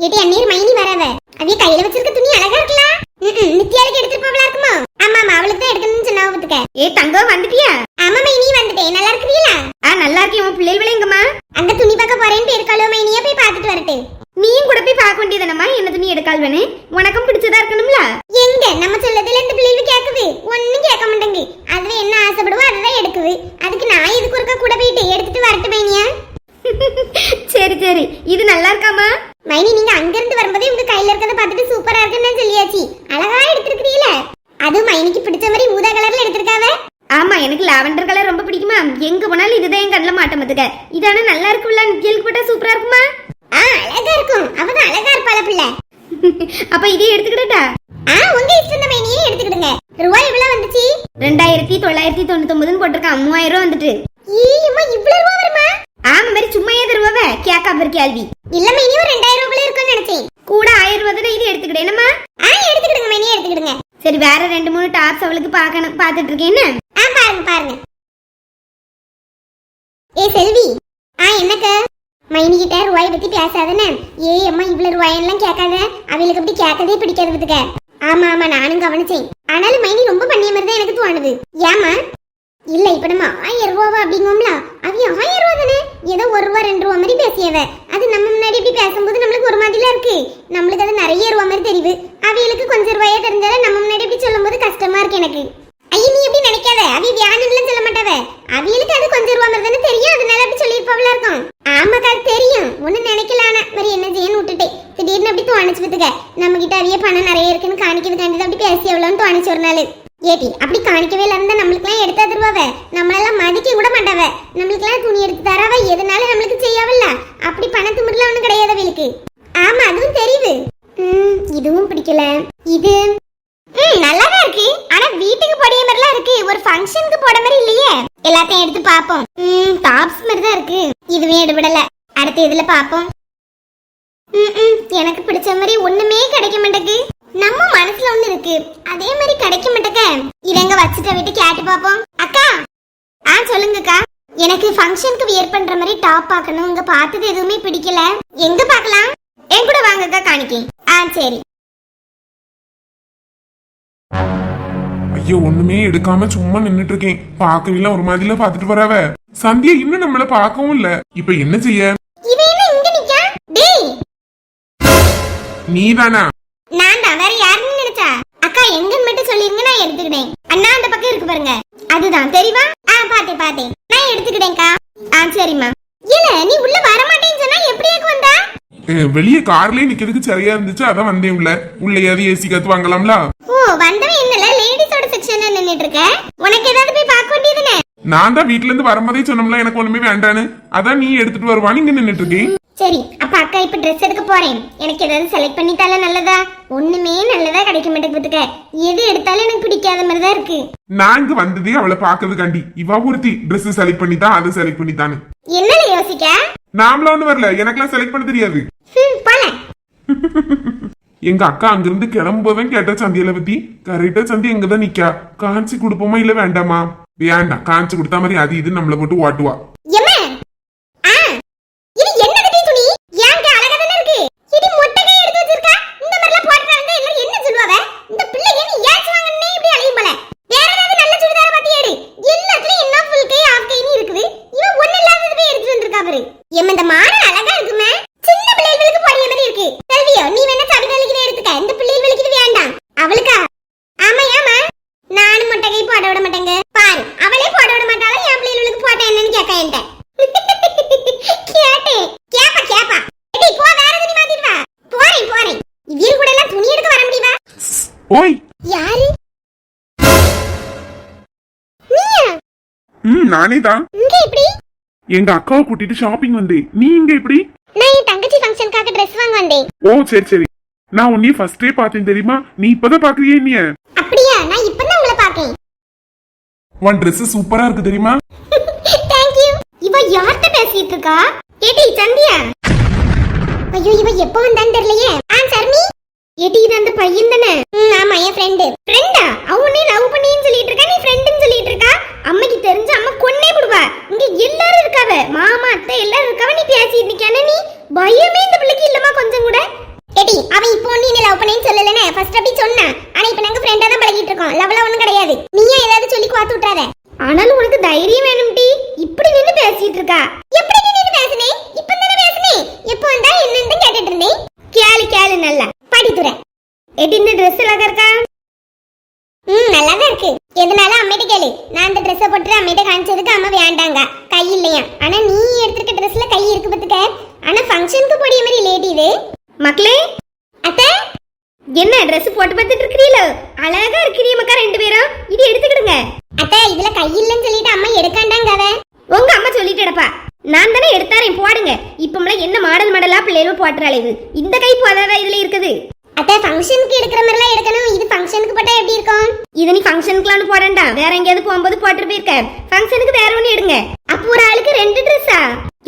ஏட்டி அண்ணீர் மைனி வராவ அவிய கையில வச்சிருக்க துணி அழகா இருக்கலாம் நித்யாளுக்கு எடுத்துட்டு போவலா இருக்குமா? ஆமா ஆமா அவளுக்கு தான் எடுக்கணும்னு சொன்னா பத்துக்க ஏ தங்கம் வந்துட்டியா? ஆமா மைனி வந்துட்டேன். நல்லா இருக்கிறீங்களா ஆ நல்லா இருக்கேன். உன் பிள்ளைகள் எங்கம்மா? அந்த துணி பார்க்க போறேன்னு பேருக்காளோ மைனியா போய் பார்த்துட்டு வரட்டு. நீயும் கூட போய் பார்க்க வேண்டியதானம்மா என்ன துணி எடுக்கால் வேணே உனக்கும் பிடிச்சதா இருக்கணும்ல? எங்க? நம்ம சொல்லதுல இந்த பிள்ளைகள் கேக்குது. ஒண்ணும் கேட்க மாட்டேங்கு அதுல என்ன ஆசைப்படுவோ அதுதான் எடுக்குது. அதுக்கு நான் இதுக்கு ஒருக்கா கூட போயிட்டு எடுத்துட்டு வரட்டு மைனியா? சரி சரி. இது நல்லா இருக்காமா மைனி நீங்க வரும்போதே உங்க கையில இருக்கறத பார்த்துட்டு சூப்பரா இருக்குன்னு சொல்லியாச்சு. அழகா எடுத்திருக்கீல அது மைனிக்கு பிடிச்ச மாதிரி ஊதா கலர்ல எடுத்திருக்காவ? ஆமா எனக்கு லாவெண்டர் கலர் ரொம்ப பிடிக்குமா? எங்க போனாலும் இதுதான் என் கண்ணில் மாட்ட இதான நல்லா இருக்கும்ல? நித்தியலுக்கு போட்டா சூப்பரா இருக்குமா? ஆ அழகா இருக்கும். அவதான் அழகா இருப்பாள பிள்ளை. அப்ப இதே எடுத்துக்கிட்டா ஆ உங்க இஷ்டம் தான் மைனியே எடுத்துக்கிடுங்க. ரூபாய் எவ்வளவு வந்துச்சு? ரெண்டாயிரத்தி தொள்ளாயிரத்தி தொண்ணூத்தி ஒன்பதுன்னு போட்டிருக்கான். மூவாயிரம் ரூபா வந்துட்டு. ஈயம்மா இவ்வளவு ரூபா வருமா? ஆமா மாதிரி சும்மையே தருவவ? கேக்கா பெரு கேள்வி. இல்ல மைனி ஒரு ரெண்டாயிரம் கூட ஆயிரம் ரூபா தானே இது எடுத்துக்கிட்டேன் என்னம்மா? ஆ எடுத்துக்கிடுங்க மைனியே எடுத்துக்கிடுங்க. சரி வேற ரெண்டு மூணு டாப்ஸ் அவளுக்கு பார்க்கணும் பார்த்துட்டு இருக்கேன். என்ன? ஆ பாருங்க பாருங்க. ஏ செல்வி. ஆ என்னக்க மைனி கிட்ட ரூபாய் பத்தி பேசாதனே ஏ அம்மா இவ்வளவு ரூபாயெல்லாம் கேட்காத. அவளுக்கு அப்படி கேட்கதே பிடிக்காது பத்துக்க. ஆமா ஆமா நானும் கவனிச்சேன். ஆனாலும் மைனி ரொம்ப பண்ணிய மாதிரி தான் எனக்கு தோணுது. ஏமா இல்ல இப்ப நம்ம ஆயிரம் ரூபாவா அப்படிங்கோம்ல அவிய ஆயிரம் ரூபா தானே? ஏதோ ஒரு ரூபா ரெண்டு ரூபா மாதிரி பேசியவ. அது நம்ம முன்னாடி இப்படி பேசும்போது நம்மளுக்கு ஒரு மாதிரிலாம் இருக்கு. நம்மளுக்கு அது நிறைய ரூபா மாதிரி தெரியுது அவியலுக்கு கொஞ்சம் ரூபாயா தெரிஞ்சாலும் நம்ம முன்னாடி இப்படி சொல்லும்போது கஷ்டமா இருக்கு எனக்கு. ஐய நீ எப்படி நினைக்காத? அவி வியானன்லாம் சொல்ல மாட்டாவ. அவியலுக்கு அது கொஞ்சம் ரூபா மாதிரி தானே தெரியும். அதனால அப்படி சொல்லியிருப்பாவளா இருக்கும். ஆமாக்கா அது தெரியும். ஒன்னும் நினைக்கலானா மாதிரி என்ன செய்யன்னு விட்டுட்டேன் திடீர்னு அப்படி தோணிச்சு பத்துக்க நம்ம கிட்ட அவிய பணம் நிறைய இருக்குன்னு காணிக்கிறதுக்காண்டி தான் அப்படி பேசி எவ்வளோன்னு தோணுச்சு ஒரு நாள். ஏடி அப்படி காணிக்கவே இல்ல இருந்தா நம்மளுக்குலாம் எடுத்து தருவாவ? நம்மளெல்லாம் மதிக்க கூட மாட்டாவ. நம்மளுக்குலாம் துணி எடுத்து தராவ. எதனால நம்மளுக்கு செய்யாவில்ல. அப்படி பணத்து முறையில ஒண்ணும் கிடையாது அவளுக்கு. ஆமா அதுவும் தெரியுது ம், இதுவும் பிடிக்கல. இது? ம் நல்லாதான் இருக்கு. ஆனா வீட்டுக்கு போடிய மாதிரிலாம் இருக்கு. ஒரு ஃபங்க்ஷனுக்கு போட மாதிரி இல்லையே. எல்லாத்தையும் எடுத்து பார்ப்போம். ம் டாப்ஸ் மாதிரி தான் இருக்கு. இதுவே எடுபடல. அடுத்து இதுல பார்ப்போம்? ம், ம், எனக்கு பிடிச்ச மாதிரி ஒண்ணுமே கிடைக்க மாட்டேங்குது. இருக்கு. அதே மாதிரி கிடைக்க மாட்டேங்க இதங்க வச்சுட்ட விட்டு கேட்டு பாப்போம். அக்கா! ஆ சொல்லுங்கக்கா. எனக்கு ஃபங்க்ஷனுக்கு வியர் பண்ற மாதிரி டாப் பார்க்கணும். இங்க பார்த்தது எதுவுமே பிடிக்கல. எங்க பார்க்கலாம்? என் கூட வாங்கக்கா காணிக்கேன் ஆ சரி. ஐயோ ஒண்ணுமே எடுக்காம சும்மா நின்னுட்டு இருக்கேன் பார்க்கவில்ல ஒரு மாதிரில பாத்துட்டு வராவ. சந்தியா இன்னும் நம்மள பார்க்கவும் இல்ல. இப்ப என்ன செய்ய? நீதானா? நான் தான் வேற யாருன்னு அக்கா எங்கன்னு மட்டும் சொல்லிருங்க நான் எடுத்துக்கிட்டேன். அண்ணா அந்த பக்கம் இருக்கு பாருங்க. அதுதான் தெரியுமா? ஆ பாத்தேன் பாத்தேன் நான் எடுத்துக்கிட்டேன்க்கா. ஆ சரிம்மா. இல்ல நீ உள்ள வர மாட்டேன்னு சொன்னா எப்படியாக்கு வந்தா? வெளியே கார்லயே நிக்கிறதுக்கு சரியா இருந்துச்சு அதான் வந்தேன் உள்ள. உள்ளேயாவது ஏசி காத்து வாங்கலாம்ல ஓ வந்தவன் என்னல லேடிஸோட செக்ஷன்ல நின்னுட்டு இருக்க? உனக்கு ஏதாவது போய் பார்க்க வேண்டியதுனே? நான் தான் வீட்ல இருந்து வரும்போதே சொன்னோம்ல எனக்கு ஒண்ணுமே வேண்டான்னு. அதான் நீ எடுத்துட்டு வருவான்னு இங்க நின்னுட்டு இருக்கேன். சரி அப்ப அக்கா ட்ரெஸ் எடுக்க போறேன். எனக்கு ஏதாவது செலக்ட் பண்ணி தர நல்லதா? ஒண்ணுமே நல்லதா கிடைக்க மாட்டேங்குதுக்க எது எடுத்தாலும் எனக்கு பிடிக்காத மாதிரி தான் இருக்கு. நான் இங்க வந்ததே அவளை பாக்குறதுக்காண்டி இவ ஒருத்தி Dress செலக்ட் பண்ணி தான் அதை செலக்ட் பண்ணி தானு என்னல யோசிக்க? நாமள ஒண்ணு வரல. எனக்கெல்லாம் செலக்ட் பண்ண தெரியாது. போல எங்க அக்கா அங்கிருந்து கிளம்புவன் கேட்ட சந்தியில பத்தி கரெக்டா சந்தி எங்கதான் நிக்கா? காஞ்சி கொடுப்போமா இல்ல வேண்டாமா? வேண்டாம். காஞ்சி கொடுத்தா மாதிரி அது இது நம்மள போட்டு ஓட்டுவா எம்மா ஆ இது என்னது துணி ஏங்க அழகா தானே இருக்கு இது மொட்டை கை எடுத்து வச்சிருக்கா இந்த மாதிரிலாம் போட்டுறாங்க எல்லாரும் என்ன சொல்லுவாங்க இந்த பிள்ளை என்ன ஏச்சு வாங்கன்னே இப்படி அலையும் போல வேற ஏதாவது நல்ல சுடிதார பாத்தி எடு எல்லாத்துலயும் என்ன ஃபுல் கை ஆஃப் கைன்னு இருக்குது இவன் ஒண்ணு இல்லாதது போய் எடுத்து வந்திருக்கா பாரு எம்மா இந்த மாடல் அழகா இருக்குமே சின்ன பிள்ளைகளுக்கு போடிய மாதிரி இருக்கு செல்வியோ நீ வேணா சபிகளுக்கு எடுத்துக்க இந்த பிள்ளைகளுக்கு இது வேண்டாம் அவளுக்கா ஆமா ஆமா நானும் மொட்டை கை போட விட மாட்டேங்க பாரு அவளே போட விட மாட்டாளா என் பிள்ளைகளுக்கு போட்ட என்னன்னு கேட்க என்கிட்ட கேட்டேன் கேப்பா கேப்பா ஏடி போ வேற துணி மாத்திட்டு வா போறேன் போறேன் இவியல் கூட எல்லாம் துணி எடுக்க வர முடியுமா ஓய் யாரு? நீயா? ம் நானே தான். இங்க எப்படி? எங்க அக்காவை கூட்டிட்டு ஷாப்பிங் வந்தேன். நீ இங்க எப்படி? நான் என் தங்கச்சி ஃபங்க்ஷனுக்காக Dress வாங்க வந்தேன். ஓ சரி சரி. நான் உன்னைய ஃபர்ஸ்டே பார்த்தேன் தெரியுமா? நீ இப்பதான் பாக்குறியே நீ அப்படியா? நான் இப்பதான் உங்களை பாக்கேன் உன் Dress சூப்பரா இருக்கு தெரியுமா? தேங்க் யூ இவ யார்கிட்ட பேசிட்டு இருக்கா? ஏடி சந்தியா? ஐயோ இவ எப்ப வந்தான்னு தெரியலையே. ஆ சர்மி. ஏடி இது அந்த பையன் தானே? ம், ஆமா என் ஃப்ரெண்டு ஃப்ரெண்டா அவனே லவ் பண்ணின்னு சொல்லிட்டு இருக்கா? நீ ஃப்ரெண்டுன்னு சொல்லிட்டு இருக்கா? அம்மைக்கு தெரிஞ்ச அம்மா கொன்னே விடுவா இங்க எல்லாரும் இருக்காவ. மாமா அத்தை எல்லாரும் இருக்காவ. நீ பேசிட்டு நிக்கானே நீ? பயமே இந்த பிள்ளைக்கு இல்லமா கொஞ்சம் கூட. எடி அவன் இப்போ நீ லவ் பண்ணேன்னு சொல்லலனே? ஃபர்ஸ்ட் அப்படி சொன்னா. ஆனா இப்போ நாங்க ஃப்ரெண்டா தான் பழகிட்டு இருக்கோம். லவ் ஒண்ணும் கிடையாது. நீயே ஏதாவது சொல்லி குவாத்து விட்டுறாத. ஆனாலும் உனக்கு தைரியம் வேணும் டி. இப்படி நின்னு பேசிட்டு இருக்கா எப்படி நீ நின்னு பேசுனே இப்போ தானே பேசுனே எப்போ வந்தா என்னன்னு கேட்டுட்டு இருந்தேன் கேளு கேளு நல்லா படித்துறேன் எடி இந்த ட்ரெஸ் அழகா இருக்கா ம் நல்லா தான் இருக்கு எதனால அம்மிட்ட கேளு நான் அந்த ட்ரெஸ்ஸை போட்டு அம்மிட்ட காமிச்சதுக்கு வேண்டாங்க கை இல்லையா? ஆனா நீ எடுத்திருக்க ட்ரெஸ்ல கை இருக்கு பத்துக்க ஆனா ஃபங்க்ஷனுக்கு போடிய மாதிரி லேடி இது. மக்களே அத்தை? என்ன Dress போட்டு பார்த்துட்டு இருக்கிறீங்களோ அழகா இருக்கிறீ மக்கா ரெண்டு பேரும். இது எடுத்துக்கிடுங்க. அத்தை இதுல கை இல்லைன்னு சொல்லிட்டு அம்மா எடுக்காண்டாங்க அவ. உங்க அம்மா சொல்லிட்டேடப்பா. நான் தானே எடுத்தாரேன் போடுங்க. இப்பமெல்லாம் என்ன மாடல் மாடலா பிள்ளைகளும் போட்டுறாள் இது. இந்த கை போதாதா இதுல இருக்குது? அத்தை ஃபங்க்ஷனுக்கு எடுக்கிற மாதிரிலாம் எடுக்கணும். இது ஃபங்க்ஷனுக்கு போட்டா எப்படி இருக்கும்? இது நீ ஃபங்க்ஷனுக்குலாம் போடண்டா வேற எங்கேயாவது போகும்போது போட்டு போயிருக்க. ஃபங்க்ஷனுக்கு வேற ஒன்று எடுங்க. அப்போ ஒரு ஆளுக்கு ரெண்டு ட்ரெஸ்ஸா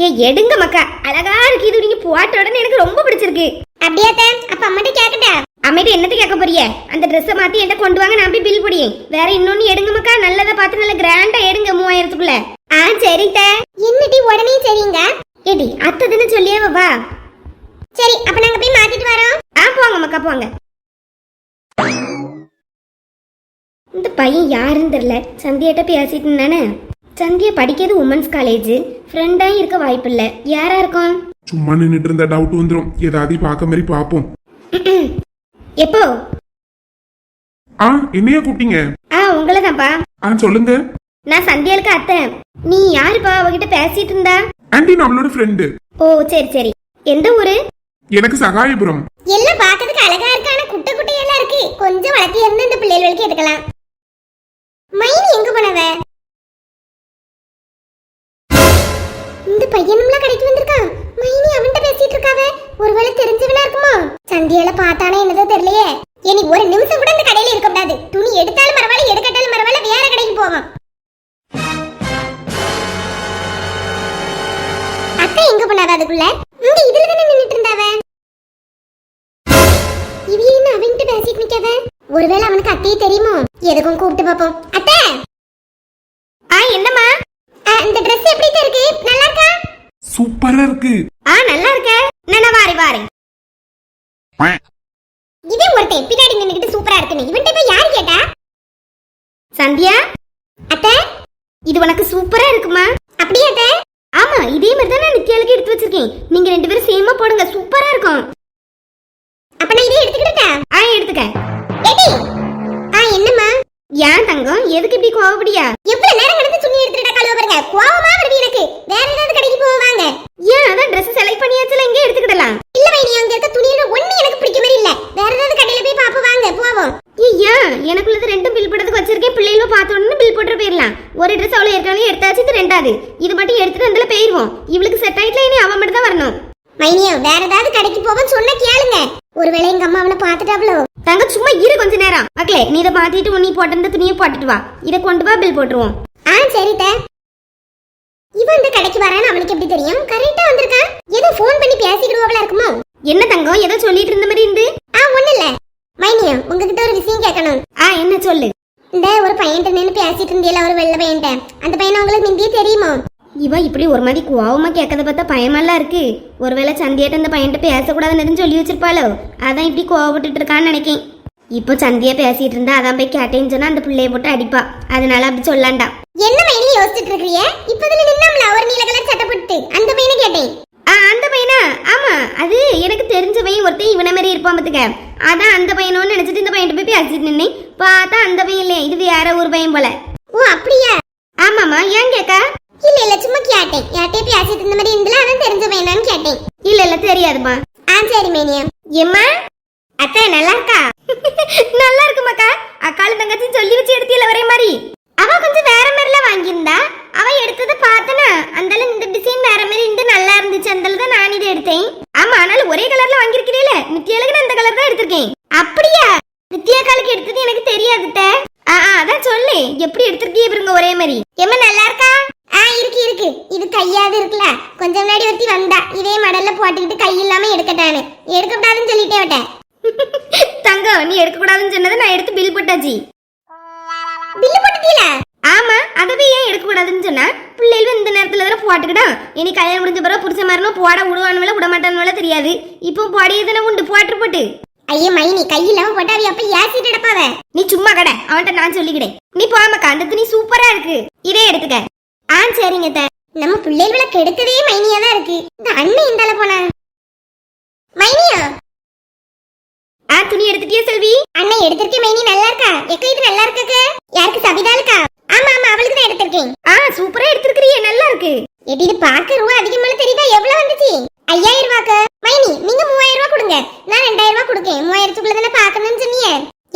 ஏ எடுங்க மக்கா. அழகா இருக்கு. இது நீங்க போட்ட உடனே எனக்கு ரொம்ப பிடிச்சிருக்கு. அப்படியா அப்ப அம்மாட்ட கேக்கட்டா? அம்மிட்ட என்னத்து கேட்க போறிய? அந்த ட்ரெஸ்ஸை மாத்தி என்ன கொண்டு வாங்க நான் போய் பில் போடியேன் வேற இன்னொன்னு எடுங்க மக்கா. நல்லதா பார்த்து நல்ல கிராண்டா எடுங்க மூவாயிரத்துக்குள்ள. ஆ சரிட்ட என்னடி உடனே சரிங்க? ஏடி அத்ததுன்னு சொல்லியே வா. சரி அப்ப நாங்க போய் மாத்திட்டு வரோம். ஆ போங்க மக்கா போங்க. இந்த பையன் யாருன்னு தெரியல. சந்தியாட்ட பேசிட்டு இருந்தானே. சந்தியா படிக்கிறது உமன்ஸ் காலேஜ் ஃப்ரெண்டா இருக்க வாய்ப்பில்லை யாரா இருக்கும் சும்மா நின்னுட்டு இருந்தா டவுட் வந்துரும். ஏதாவது பார்க்க மாதிரி பாப்போம் எப்போ? ஆ என்னையா கூப்பிட்டீங்க? ஆ உங்களை தான்ப்பா ஆ சொல்லுங்க. நான் சந்தியாளுக்கு அத்தை நீ யாருப்பா அவகிட்ட பேசிட்டு இருந்தா? ஆண்டி நம்மளோட ஃப்ரெண்டு ஓ சரி சரி. எந்த ஊரு? எனக்கு சகாயபுரம். எல்லாம் பார்க்கிறதுக்கு அழகா இருக்கு ஆனா குட்டை குட்டையெல்லாம் இருக்கு. கொஞ்சம் வளர்த்தி இருந்து இந்த பிள்ளைகளுக்கு எடுக்கலாம். மைனி எங்க போனவ? இந்த பையனும்லாம் கடைக்கு வந்திருக்கான். மைனி அவன்கிட்ட பேசிட்டு இருக்காவ. ஒருவேளை தெரிஞ்சவனா இருக்குமா? சந்தியால பார்த்தானே என்னதோ தெரியலையே. இனி ஒரு நிமிஷம் கூட இந்த கடையில இருக்க கூடாது. துணி எடுத்தாலும் பரவாயில்ல எடுக்கட்டாலும் பரவாயில்ல வேற கடைக்கு போவோம். அத்தை எங்க போனாவ அதுக்குள்ள? இங்க இதுல தானே நின்னுட்டு இருந்தாவ? இது என்ன அவன்கிட்ட பேசிட்டு நிக்காத ஒருவேளை அவனுக்கு அத்தையே தெரியுமோ? எதுக்கும் கூப்பிட்டு பாப்போம். அத்தை! ஆ என்னம்மா? இந்த Dress எப்படி அத்தை இருக்கு? நல்லா இருக்கா சூப்பரா இருக்கு. ஆ நல்லா இருக்க நான் வாரி வாரேன். இதே ஒருத்தன் பின்னாடி நின்னுக்கிட்டு சூப்பரா இருக்குன்னு. இவன்கிட்ட போய் யாரு கேட்டா? சந்தியா? அத்தை இது உனக்கு சூப்பரா இருக்குமா? அப்படியே அத்தை? ஆமா இதே மாதிரி தான் நான் நித்யாளுக்கு எடுத்து வச்சிருக்கேன். நீங்க ரெண்டு பேரும் சேமா போடுங்க சூப்பரா இருக்கும். அப்ப நான் இதே எடுத்துக்கிட்டா ஆ எடுத்துக்க. ஏடி ஏன் தங்கம்? எதுக்கு இப்படி கோவப்படியா? எவ்வளவு நேரம் கிடந்து துணி எடுத்துக்கிட்டா கழுவ பாருங்க. கோவமா வருது எனக்கு. வேற ஏதாவது கடைக்கு போவாங்க ஏன்? அதான் ட்ரெஸ் செலக்ட் பண்ணியாச்சுல இங்கே எடுத்துக்கிடலாம். இல்ல நீ அங்க இருக்க துணியில ஒண்ணு எனக்கு பிடிக்க மாதிரி இல்ல. வேற ஏதாவது கடையில போய் பாப்ப வாங்க போவோம். ஐயா எனக்குள்ளது ரெண்டும் பில் போடுறதுக்கு வச்சிருக்கேன். பிள்ளைகளும் பார்த்த உடனே பில் போட்டு போயிடலாம் ஒரு ட்ரெஸ் அவ்வளோ ஏற்கனவே எடுத்தாச்சு இது ரெண்டாவது. இது மட்டும் எடுத்துட்டு அதுல போயிருவோம். இவளுக்கு செட் ஆயிட்டுல இனி அவன் மட்டும் தான் வரணும். மைனியோ வேற ஏதாவது கடைக்கு போவோம் சொன்ன கேளுங்க. ஒருவேளை எங்க அம்மா அவனை பாத்துட்டாவளோ தங்க சும்மா இரு கொஞ்ச நேரம் மக்களே நீ இதை மாத்திட்டு உன்னை போட்டிருந்த துணியை போட்டுட்டு வா. இதை கொண்டு வா பில் போட்டுருவோம். ஆ சரித. இவன் இந்த கடைக்கு வரான்னு அவனுக்கு எப்படி தெரியும்? கரெக்டா வந்திருக்கான் ஏதோ ஃபோன் பண்ணி பேசிக்கிடுவாங்களா இருக்குமோ? என்ன தங்கம்? ஏதோ சொல்லிட்டு இருந்த மாதிரி இருந்து. ஆ ஒண்ணு இல்ல. மைனியா உங்ககிட்ட ஒரு விஷயம் கேட்கணும். ஆ என்ன சொல்லு. இந்த ஒரு பையன்ட்ட நின்று பேசிட்டு இருந்தியல ஒரு வெள்ளை பையன்ட்ட. அந்த பையனை உங்களுக்கு முந்தியே தெரியுமோ? இவ இப்படி ஒரு மாதிரி கோவமா கேட்கறத பார்த்தா பயமெல்லாம் இருக்கு. ஒருவேளை சந்தியாட்ட அந்த பையன்கிட்ட பேசக்கூடாதுன்னு சொல்லி வச்சிருப்பாளோ? அதான் இப்படி கோவப்பட்டுட்டு இருக்கான்னு நினைக்கேன். இப்போ சந்தியா பேசிட்டு இருந்தா அதான் போய் கேட்டேன்னு சொன்னா அந்த பிள்ளைய போட்டு அடிப்பா. அதனால அப்படி சொல்லாண்டா. என்ன மைனி யோசிச்சுட்டு இருக்கீங்க இப்பதுல நின்னம்ல ஒரு நீல கலர் சட்டை போட்டு அந்த பையனை கேட்டேன். ஆ அந்த பையனா? ஆமா. அது எனக்கு தெரிஞ்ச பையன் ஒருத்தன் இவனை மாதிரி இருப்பான் பாத்துக்க அதான் அந்த பையனோன்னு நினைச்சிட்டு இந்த பையன் போய் பேசிட்டு நின்னேன். பார்த்தா அந்த பையன் இல்லையா. இது வேற ஒரு பையன் போல. ஓ அப்படியா? ஆமாமா ஏன் கேக்கா? இல்ல இல்ல சும்மா கேட்டேன். யார்கிட்டயே பேசிட்டு இருந்த மாதிரி இருந்தல அதான் தெரிஞ்ச பையனான்னு கேட்டேன். இல்ல இல்ல தெரியாதுமா ஆ சரி மேனியா. எம்மா? அத்தை நல்லா இருக்கா? நல்லா இருக்குமாக்கா அக்காலும் தங்கச்சியும் சொல்லி வச்சு எடுத்தியல ஒரே மாதிரி அவ கொஞ்சம் வேற மாதிரில வாங்கியிருந்தா அவ எடுத்ததை பார்த்தனா அந்த இந்த டிசைன் வேற மாதிரி இருந்து நல்லா இருந்துச்சு அந்த தான் நான் இதை எடுத்தேன் ஆமா ஆனாலும் ஒரே கலர்ல வாங்கியிருக்கிறீல நித்யாளுக்கு நான் இந்த கலர் தான் எடுத்திருக்கேன் அப்படியா நித்யா காலுக்கு எடுத்தது எனக்கு தெரியாதுட்ட ஆ ஆ, அதான் சொல்லு எப்படி எடுத்திருக்கீங்க இவருங்க ஒரே மாதிரி எம்மா நல்லா இருக்கா ஆ இருக்கு இருக்கு இது கையாது இருக்குல்ல கொஞ்சம் முன்னாடி ஒருத்தி வந்தா இதே மடல்ல போட்டுக்கிட்டு கை இல்லாம எடுக்கட்டானு எடுக்கக்கூடாதுன்னு சொல்லிட்டே விட்டேன் எடுத்து பில் போட்டாச்சு. பில்லு போட்டுட்டீல? ஆமா அதவே ஏன் எடுக்க கூடாதுன்னு சொன்னா பிள்ளைகள் இந்த நேரத்துல தானே போட்டுக்கிடும் இனி கல்யாணம் முடிஞ்ச பிறகு புடிச்ச மாதிரினா போட விடுவானுவல விட மாட்டானுவல தெரியாது. இப்போ போடியே தானே உண்டு போட்டு போட்டு. ஐயே மைனி கை இல்லாம போட்டா அவ அப்ப ஏசிட்டு எடுப்பாவ? நீ சும்மா கடை அவன்கிட்ட நான் சொல்லிக்கிட்டேன். நீ போமக்கா அந்த துணி சூப்பரா இருக்கு. இதே எடுத்துக்க. ஆ சரிங்க அத்தை. நம்ம பிள்ளைகளை கெடுத்ததே மைனியா தான் இருக்கு. இந்த அண்ணன் இந்தால போனா? மைனியா? ஆ துணி எடுத்துட்டியா செல்வி? எடுத்திருக்கேன் மைனி நல்லா இருக்கா? எக்க இது நல்லா இருக்கக்க? யாருக்கு சபிதா இருக்கா? ஆமா ஆமா அவளுக்கு தான் எடுத்திருக்கேன். ஆ சூப்பரா எடுத்திருக்கிறியே நல்லா இருக்கு. எடி இது பாக்க ரூபா அதிகமான தெரியுதா? எவ்வளவு வந்துச்சு? ஐயாயிரம் ரூபாக்கு? மைனி நீங்க மூவாயிரம் ரூபாய் கொடுங்க. நான் ரெண்டாயிரம் ரூபாய் கொடுக்கேன். மூவாயிரத்துக்குள்ள தானே பாக்கணும்னு சொன்னீங்க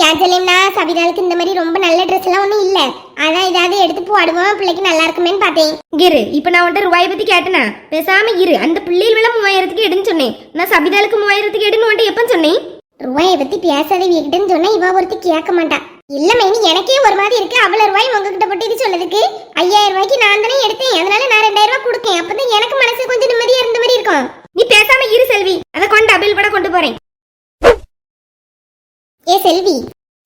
ஏன் சொல்லேன்னா சபிதாளுக்கு இந்த மாதிரி ரொம்ப நல்ல ட்ரெஸ் எல்லாம் ஒண்ணும் இல்ல. அதான் ஏதாவது எடுத்து போடுவோம் பிள்ளைக்கு நல்லா இருக்குமேன்னு பார்த்தேன். இரு இப்ப நான் உன்ட்ட ரூபாயை பத்தி கேட்டனா? பேசாம இரு. அந்த பிள்ளைகள் விலை மூவாயிரத்துக்கு எடுன்னு சொன்னேன். நான் சபிதாளுக்கு மூவாயிரத்துக்கு எடுன்னு உன்ட்ட எப்ப சொன்னேன்? ரூபாயை பத்தி பேசாத வீக்கிட்டன்னு சொன்னா இவ ஒருத்தி கேட்க மாட்டா. இல்ல மைனி எனக்கே ஒரு மாதிரி இருக்கு. அவ்வளவு ரூபாய் உங்ககிட்ட போட்டு இது சொல்லதுக்கு ஐயாயிரம் ரூபாய்க்கு நான் தானே எடுத்தேன். அதனால நான் ரெண்டாயிரம் ரூபாய் கொடுத்தேன். அப்பதான் எனக்கு மனசு கொஞ்சம் நிம்மதியா இருந்த மாதிரி இருக்கும். நீ பேசாம இரு செல்வி. அதை கொண்டு அபில் பட கொண்டு போறேன். ஏ செல்வி.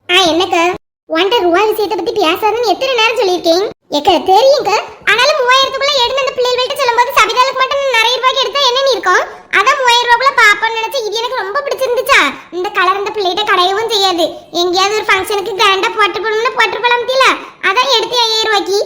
ஆ என்னக்கா? உன்ட்ட ரூபாய் விஷயத்தை பத்தி பேசாதுன்னு எத்தனை நேரம் சொல்லியிருக்கேன்? எக்க தெரியுங்க ஆனாலும் மூவாயிரத்துக்குள்ள எடுத்து அந்த பிள்ளைகள்கிட்ட சொல்லும்போது சபிதாளுக்கு மட்டும் நிறைய ரூபாய்க்கு எடுத்தா என்னன்னு இருக்கும். அதான் மூவாயிரம் ரூபாய்க்குள்ள பாப்பான்னு நினைச்சு இது எனக்கு ரொம்ப பிடிச்சிருந்துச்சா இந்த கலர் இந்த பிள்ளைகிட்ட கடையவும் செய்யாது. எங்கேயாவது ஒரு ஃபங்க்ஷனுக்கு கிராண்டா போட்டு போகணும்னு போட்டு போலாம் தீல அதான் எடுத்து ஐயாயிரம் ரூபாய்க்கு.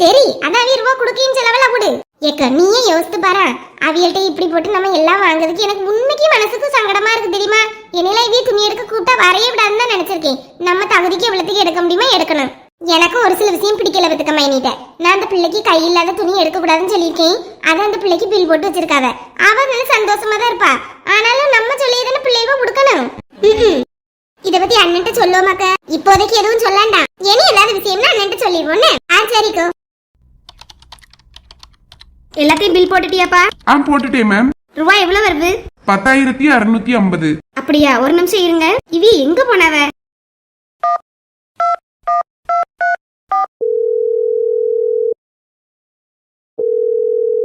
சரி அதான் ஐயாயிரம் ரூபாய் கொடுக்கையும் செலவெல்லாம் கொடு. ஏக்க நீயே யோசித்து பாரு. அவியல்கிட்ட இப்படி போட்டு நம்ம எல்லாம் வாங்குறதுக்கு எனக்கு உண்மைக்கு மனசுக்கு சங்கடமா இருக்கு தெரியுமா? என்னையில இதே துணி எடுக்க கூப்பிட்டா வரைய விடாதுன்னு தான் நினைச்சிருக்கேன். நம்ம தகுதிக்கு எவ்வளோத்துக்கு எடுக்க முடியுமா எடுக்கணும். எனக்கும் ஒரு சில விஷயம் பிடிக்கல பத்துக்க மைனிட்ட நான் அந்த பிள்ளைக்கு கை இல்லாத துணி எடுக்க கூடாதுன்னு சொல்லியிருக்கேன். அதான் அந்த பிள்ளைக்கு பில் போட்டு வச்சிருக்காவ. அவ நல்ல சந்தோஷமா தான் இருப்பா. ஆனாலும் நம்ம சொல்லியதானே பிள்ளைவ கொடுக்கணும். இத பத்தி அண்ணன்ட்ட சொல்லுவோமாக்க இப்போதைக்கு எதுவும் சொல்லாண்டா. இனி இல்லாத விஷயம்னா அண்ணன்ட்ட சொல்லிடுவோன்னு ஆ சரிக்கோ. எல்லாத்தையும் பில் போட்டுட்டியாப்பா? ஆ போட்டுட்டேன் மேம் ரூபாய் எவ்வளவு வருது? பத்தாயிரத்தி அறுநூத்தி ஐம்பது. அப்படியா? ஒரு நிமிஷம் இருங்க. இவி எங்க போனாவ?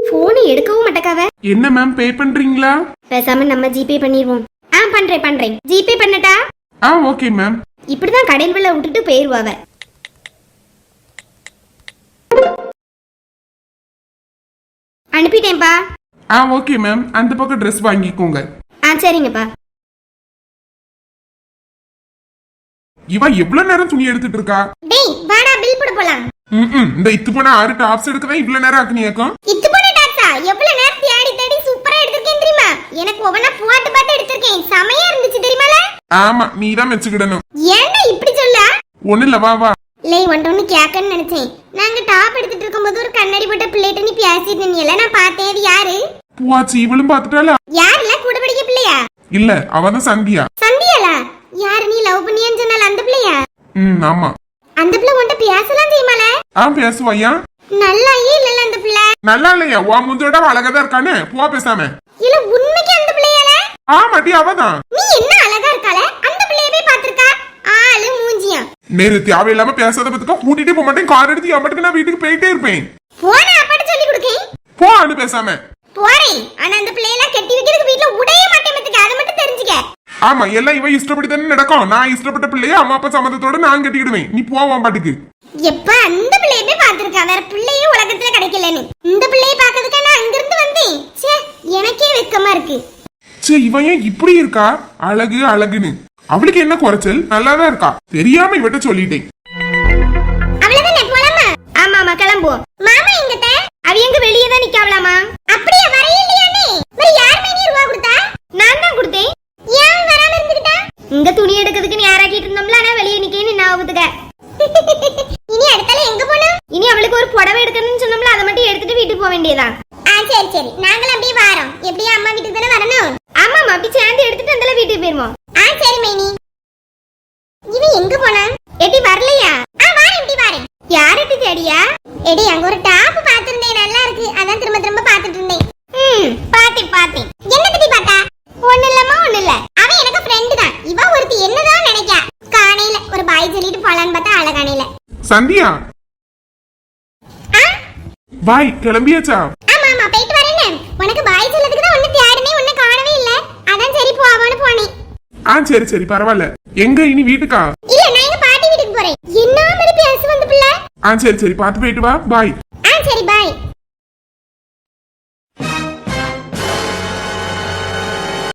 போன் எடுக்கவும் மாட்டக்காவ? என்ன மேம் பே பண்றீங்களா? பேசாம நம்ம ஜிபே பண்ணிடுவோம் ஆ பண்றேன் பண்றேன். ஜிபே பண்ணட்டா? ஆ ஓகே மேம் இப்படிதான் கடையில் வெள்ள விட்டுட்டு போயிருவாவ. அனுப்பிட்டேன்ப்பா ஆ ஓகே மேம் அந்த பக்கம் ட்ரெஸ் வாங்கிக்கோங்க. ஆ சரிங்கப்பா. இவ எவ்வளவு நேரம் துணி எடுத்துட்டு இருக்கா? டேய் வாடா பில் போட போலாம். ம் இந்த இத்து போன ஆறு டாப்ஸ் எடுக்கதான் இவ்வளவு நேரம் ஆக்குனியாக்கும் இத்து போன டாக்ஸா எவ்வளவு நேரம் தேடி தேடி சூப்பரா எடுத்திருக்கேன் தெரியுமா? எனக்கு ஒவ்வொன்றா போட்டு பார்த்து எடுத்திருக்கேன். செமையா இருந்துச்சு தெரியுமால? ஆமா நீ தான் வச்சுக்கிடணும் ஏன்டா இப்படி சொல்ல ஒண்ணு இல்ல வா வா. இல்லை ஒன்று ஒன்று கேட்கன்னு நினைச்சேன். நாங்க டாப் எடுத்துட்டு இருக்கும்போது ஒரு கண்ணாடி போட்ட பிள்ளைகிட்ட நீ பேசிட்டு இருந்தீங்கல்ல நான் பார்த்தேன். அது யாரு? பூவாச்சி இவளும் பாத்துட்டாளா யாருல கூட படிக்க பிள்ளையா? இல்ல அவதான் சந்தியா. சந்தியாலா யாரு நீ லவ் பண்ணியான்னு சொன்னால அந்த பிள்ளையா? ம் ஆமா. அந்த பிள்ளை உன்ட்ட பேசலாம் தெரியுமால ஆ பேசுவாயா நல்லாயே இல்லல அந்த பிள்ளை. நல்லா இல்லையா? உன் முஞ்சோட அழகாதான் இருக்கானே பூவா பேசாம. இல்ல உண்மைக்கு அந்த பிள்ளையால? ஆமாட்டி அவதான் நீ என்ன அழகா இருக்கால அந்த பிள்ளைய போய் பாத்திருக்கா ஆளு மூஞ்சியா நேரு தேவையில்லாம பேசாத பத்துக்கா கூட்டிட்டு போக மாட்டேன். கார் எடுத்து என் நான் வீட்டுக்கு போயிட்டே இருப்பேன். போன அப்பாட்ட சொல்லி கொடுக்கேன். போ அனு பேசாம. போறேன் ஆனா அந்த பிள்ளையெல்லாம் கட்டி வைக்கிறதுக்கு வீட்டுல உடைய மாட்டேன் அதை மட்டும் தெரிஞ்சுக்க. ஆமா எல்லாம் இவன் இஷ்டப்படி தானே நடக்கும். நான் இஷ்டப்பட்ட பிள்ளைய அம்மா அப்பா சம்மந்தத்தோட நான் கட்டிக்கிடுவேன். நீ போவான் பாட்டுக்கு. எப்ப அந்த பிள்ளைய போய் பாத்திருக்கா வேற பிள்ளையும் உலகத்துல கிடைக்கலன்னு இந்த பிள்ளைய பாக்கிறதுக்கு நான் அங்கிருந்து வந்தேன்? ச்சே எனக்கே வெக்கமா இருக்கு. சே இவன் ஏன் இப்படி இருக்கா? அழகு அழகுன்னு. அவளுக்கு என்ன குறைச்சல்? நல்லாதான் இருக்கா. தெரியாம இவட்ட சொல்லிட்டேன். அவ்வளவுதானே போலாமா? ஆமா ஆமா கிளம்புவோம். மாமா எங்கிட்ட அவ எங்க வெளியே தான் நிக்காவலாமா? அப்படியே வரையிலையானே வேற யார் மேனி ரூபா கொடுத்தா? நான் தான் கொடுத்தேன். ஏன் வராம இருந்துகிட்டா? இங்க துணி எடுக்கிறதுக்கு நேராக்கிட்டு இருந்தோம்ல ஆனா வெளியே நிக்கேன்னு நான் ஆகுதுக அடுத்தால எங்க போனோம் இனி அவளுக்கு ஒரு புடவை எடுக்கணும்னு சொன்னோம்ல அதை மட்டும் எடுத்துட்டு வீட்டுக்கு போக வேண்டியதான் ஆ சரி சரி நாங்களும் அப்படியே வாரோம் எப்படியும் அம்மா வீட்டுக்கு தானே வரணும் ஆமாமா அப்படி சேர்ந்து எடுத்துட்டு அந்தால வீட்டுக்கு போயிருவோம் ஆ சரி மைனி இவன் எங்க போனா எட்டி வரலையா ஆ வாரேன் இப்படி வாரேன் யார்கிட்ட தேடியா எடி அங்க ஒரு டாப் பார்த்திருந்தேன் நல்லா இருக்கு அதான் திரும்ப திரும்ப பார்த்துட்டு இருந்தேன் ம் பார்த்தேன் பார்த்தேன் என்ன பத்தி பார்த்தா ஒண்ணு இல்லம்மா ஒண்ணு இல்ல அவன் எனக்கு ஃப்ரெண்டு தான் இவ ஒருத்தி என்னதான் நினைக்கா காணையில ஒரு பாய் சொல்லிட்டு போலான்னு பார்த்தா அழகானையில சந்தியா பாய் கிளம்பியாச்சா? ஆமா ஆமா போயிட்டு வரேன்னு. உனக்கு பாய் சொல்லதுக்கு தான் ஒண்ணு தேடினே ஒண்ணு காணவே இல்ல. அதான் சரி போவான்னு போனேன். ஆ சரி சரி பரவாயில்ல. எங்க இனி வீட்டுக்கா? இல்ல நான் எங்க பாட்டி வீட்டுக்கு போறேன். என்ன மாதிரி பேச வந்த பிள்ளை? ஆ சரி சரி பார்த்து போயிட்டு வா. பாய்.